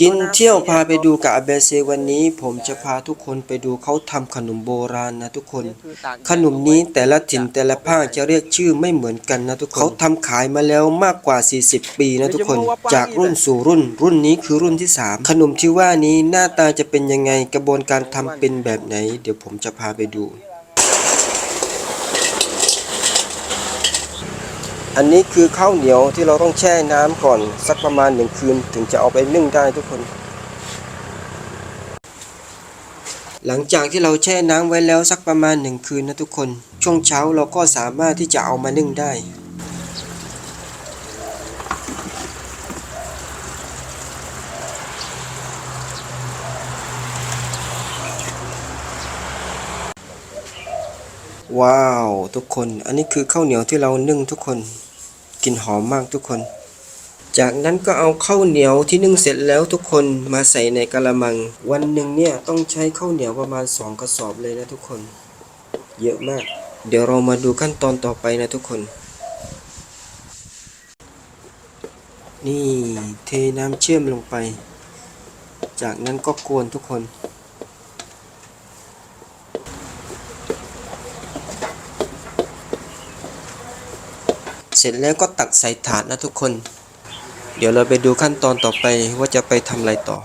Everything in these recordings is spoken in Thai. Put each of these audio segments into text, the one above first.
กินเที่ยวพาไปดูกับอาเบเซวันนี้ผมจะพาทุกคนไปดูเขาทำขนมโบราณนะทุกคน ขนมนี้แต่ละถิ่นแต่ละภาคจะเรียกชื่อไม่เหมือนกันนะทุกคนเขาทำขายมาแล้วมากกว่า 40 ปีนะทุกคน จากรุ่นสู่รุ่น รุ่นนี้คือรุ่นที่ 3 ขนมที่ว่านี้หน้าตาจะเป็นยังไงกระบวนการทำเป็นแบบไหน เดี๋ยวผมจะพาไปดู อันนี้คือข้าวเหนียวที่เราต้องแช่น้ำก่อนสักประมาณหนึ่งคืน ถึงจะเอาไปนึ่งได้ทุกคน หลังจากที่เราแช่น้ำไว้แล้วสักประมาณหนึ่งคืนนะทุกคน ช่วงเช้าเราก็สามารถที่จะเอามานึ่งได้ว้าว ทุกคน อันนี้คือข้าวเหนียวที่เรานึ่งทุกคน กลิ่นหอมมากทุกคน จากนั้นก็เอาข้าวเหนียวที่นึ่งเสร็จแล้วทุกคนมาใส่ในกะละมัง วันหนึ่งเนี่ยต้องใช้ข้าวเหนียวประมาณ 2 กระสอบเลยนะทุกคน เยอะมาก เดี๋ยวเรามาดูขั้นตอนต่อไปนะทุกคน นี่เทน้ำเชื่อมลงไป จากนั้นก็กวนทุกคน สร็จแล้วก็ตักใส่ถาดนะทุกคน เดี๋ยวเราไปดูขั้นตอนต่อไปว่าจะไปทำอะไรต่อ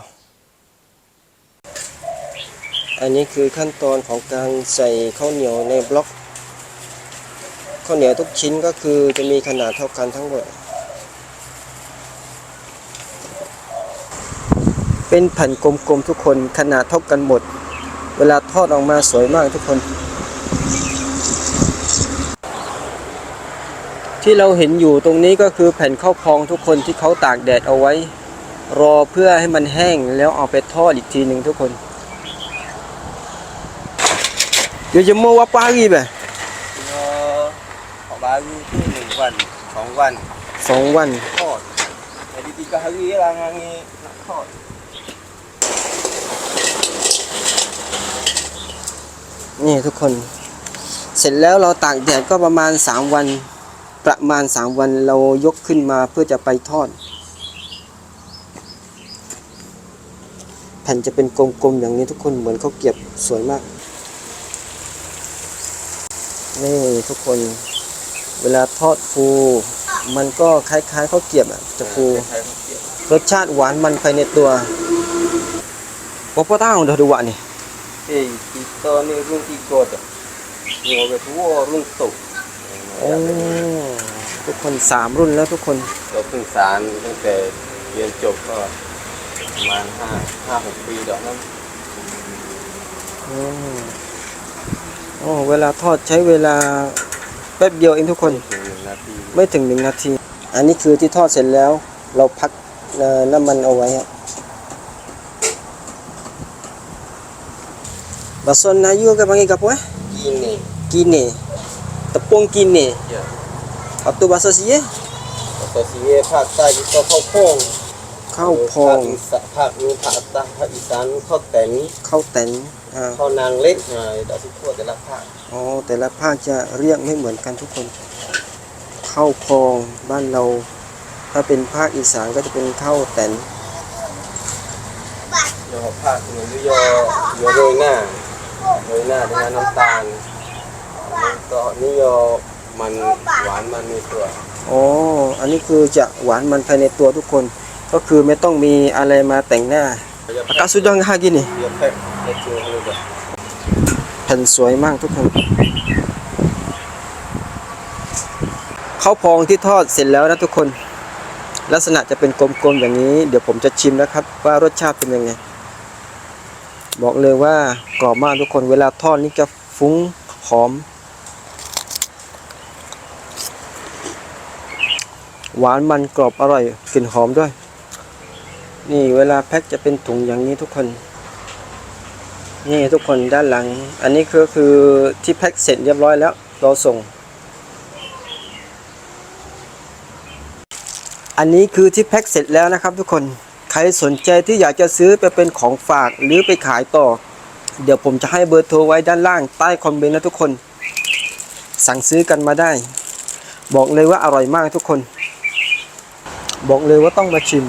อันนี้คือขั้นตอนของการใส่ข้าวเหนียวในบล็อกข้าวเหนียวทุกชิ้นก็คือจะมีขนาดเท่ากันทั้งหมด เป็นแผ่นกลมๆทุกคนขนาดเท่ากันหมด เวลาทอดออกมาสวยมากทุกคน ที่เราเห็นอยู่ตรงนี้ก็คือแผ่นข้าวพองทุกคนที่เขาตากแดดเอาไว้ รอเพื่อให้มันแห้งแล้วเอาไปทอดอีกทีหนึ่งทุกคนเดี๋ยวจะโมว่าปากีแบบเออขอบารีที่หนึ่งวันสองวันสองวันทอดแต่ดีๆก็ฮารีลางานนี้ทอดนี่ทุกคน เสร็จแล้วเราตากแดดก็ประมาณ3วัน ประมาณ 3 วันเรายกขึ้นมาเพื่อจะไปทอด แผ่นจะเป็นกลมๆอย่างนี้ทุกคนเหมือนเขาวเกรียบสวยมาก นี่ทุกคนเวลาทอดฟู มันก็คล้ายๆข้าวเกรียบอะจะฟูใช้ข้าวเกรียบรสชาติหวานมันภายในตัวว่าพ่อต้าของเธอดูวะนี่เอ้ยที่ตอนนี้รุ่นที่โกดโยเวทัวรุ่นตกโอ้ ทุกคนสามรุ่นแล้วทุกคนเราเพิ่งสารตั้งแต่เรียนจบก็ประมาณห้าห้าหกปีดอกนั้นอืมโอ้เวลาทอดใช้เวลาแป๊บเดียวเองทุกคน ถึงหนึ่งนาทีไม่ถึงหนึ่งนาที อันนี้คือที่ทอดเสร็จแล้ว เราพักเอ่อน้ำมันเอาไว้ฮะบาซอนนายูกับ panggil apa eh? กินนี่ Kine. Tepung kine. เยอะ Waktu bahasa siye? แต่สีภาคใต้ที่ก็ข้าวโพงข้าวพองภาคอีสานภาคนู้นภาคใต้ภาคอีสานข้าวแต่งข้าวแตนอ่าข้าวนางเล็กหน่อยดอกที่ทั่วแต่ละภาคอ๋อแต่ละภาคจะเรียกไม่เหมือนกันทุกคนข้าวพองบ้านเรา ถ้าเป็นภาคอีสานก็จะเป็นข้าวแตนยอภาคหนึ่งยอยอโรยหน้าโรยหน้าด้วยน้ำตาลแล้วก็นี่ยอ มันหวานมันในตัวอ๋อ อันนี้คือจะหวานมันภายในตัวทุกคน ก็คือไม่ต้องมีอะไรมาแต่งหน้า อากาศสุดยอดฮากินี่แผ่นสวยมากทุกคนข้าวพองที่ทอดเสร็จแล้วนะทุกคน ลักษณะจะเป็นกลมๆอย่างนี้ เดี๋ยวผมจะชิมนะครับ ว่ารสชาติเป็นยังไง บอกเลยว่ากรอบมากทุกคนเวลาทอดนี่จะฟุ้งหอม หวานมันกรอบอร่อยกลิ่นหอมด้วย นี่เวลาแพ็คจะเป็นถุงอย่างนี้ทุกคน นี่ทุกคนด้านหลัง อันนี้ก็คือที่แพ็คเสร็จเรียบร้อยแล้ว เราส่ง อันนี้คือที่แพ็คเสร็จแล้วนะครับทุกคนใครสนใจที่อยากจะซื้อไปเป็นของฝากหรือไปขายต่อ เดี๋ยวผมจะให้เบอร์โทรไว้ด้านล่างใต้คอมเมนต์นะทุกคน สั่งซื้อกันมาได้ บอกเลยว่าอร่อยมากทุกคน บอกเลยว่าต้องมาชิม